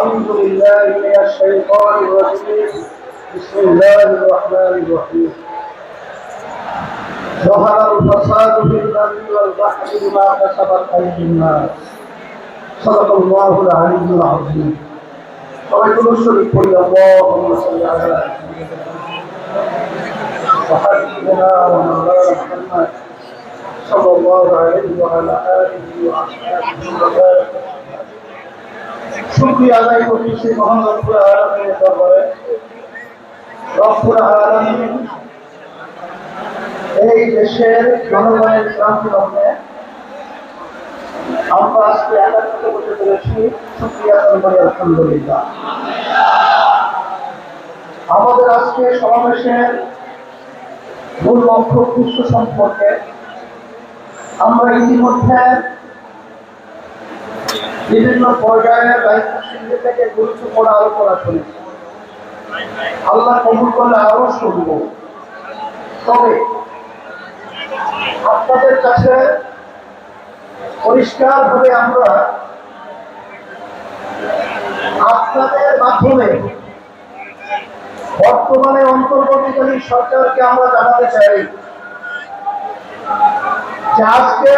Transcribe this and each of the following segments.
أعوذ بالله من الشيطان الرجيم. بسم الله الرحمن الرحيم. ظهر الفساد في البر والبحر بما كسبت أيدي الناس. صدق الله العلي العظيم. ورجل الشرك كل اللهم صل على وحبيبنا ومولانا محمد صلى الله عليه وعلى آله وأصحابه وسلم. শুক্রিয়া আদায় সেই মহান এই দেশের জনগণের শান্তি লগ্নে আমরা আজকে একাত্রিত করতে পেরেছি। আলহামদুলিল্লাহ। আমাদের আজকে সমাবেশের মূল লক্ষ্য সম্পর্কে আমরা ইতিমধ্যে বিভিন্ন পর্যায়ে আলোচনা শুনেছি আল্লাহ কবুল করলে আরও শুনব। তবে আপনাদের কাছে আমরা আপনাদের মাধ্যমে বর্তমানে অন্তর্বর্তীকালীন সরকারকে আমরা জানাতে চাই যে আজকে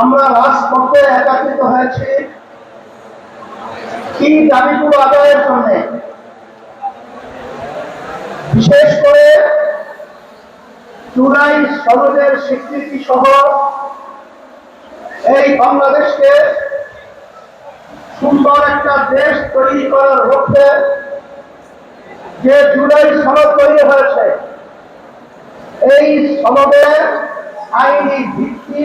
আমরা রাজপথে একাত্রিত হয়েছি। কি দাবিগুলো আদায়ের জন্য? বিশেষ করে জুলাই সনদের স্বীকৃতি সহ এই বাংলাদেশকে সুন্দর একটা দেশ তৈরি করার লক্ষ্যে যে জুলাই সনদ তৈরি হয়েছে, এই সনদে আইনি ভিত্তি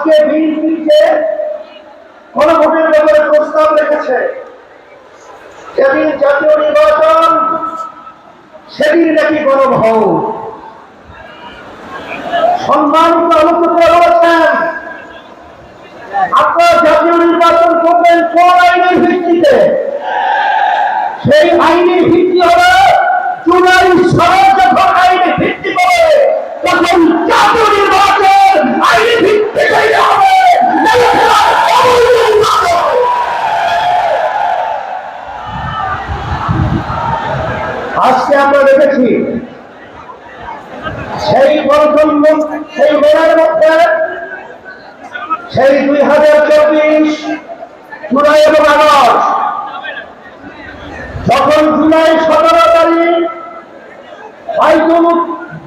আজকে বিএনপি যে গণভোটের ব্যাপারে প্রস্তাব রেখেছে। যেদিন জাতীয় নির্বাচন, সেদিন নাকি গণভোট। সম্মানিত আলোচনা বলেছেন, আপনারা জাতীয় নির্বাচন করবেন কোন আইনের ভিত্তিতে? সেই আইনের ভিত্তি হবে জুলাই সরকার যখন আইনে ভিত্তি করে তখন জাতীয় নির্বাচন আইনে ভিত্তি তৈরি হবে আজকে আমরা দেখেছি সেই প্রথম সেই মেলার মধ্যে সেই দুই হাজার চব্বিশ জুলাই এবং আগস্ট, যখন জুলাই সতেরো তারিখ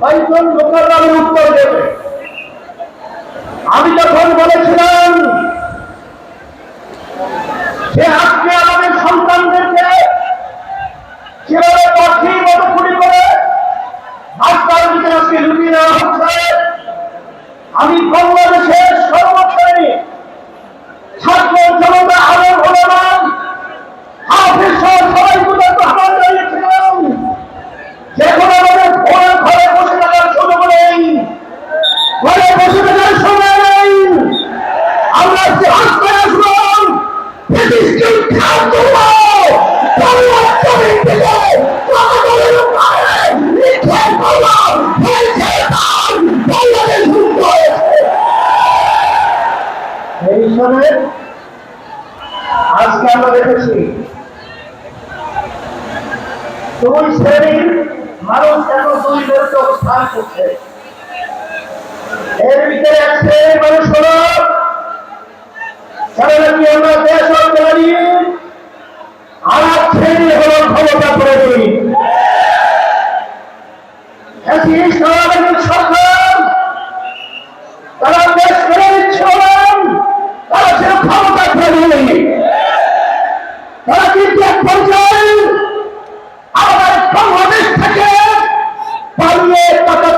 বাইজন লোকের উত্তর দেবে। আমি যখন বলেছিলাম যে আজকে আমাদের সন্তানদেরকে কীভাবে পাখির মতো কুড়ি করে রাস্তার ভিতরে আজকে লুটিয়ে নেওয়া হচ্ছে আমি বাংলাদেশের আমরা দেখেছি। দুই শ্রেণির মানুষ কেন দুই দলকে অবস্থান করছে। এর ভিতরে এক শ্রেণির মানুষ হল আমরা দেশ আর এক হল ক্ষমতা সরকার তারা কিন্তু এক পর্যায়ে আমাদের বাংলাদেশ থেকে পালিয়ে কাতার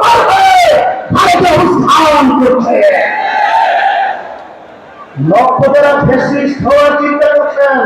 পার হয়ে ভারতে অবস্থান করছে। লক্ষ্য যারা ফেসিস্ট হওয়ার চিন্তা করছেন।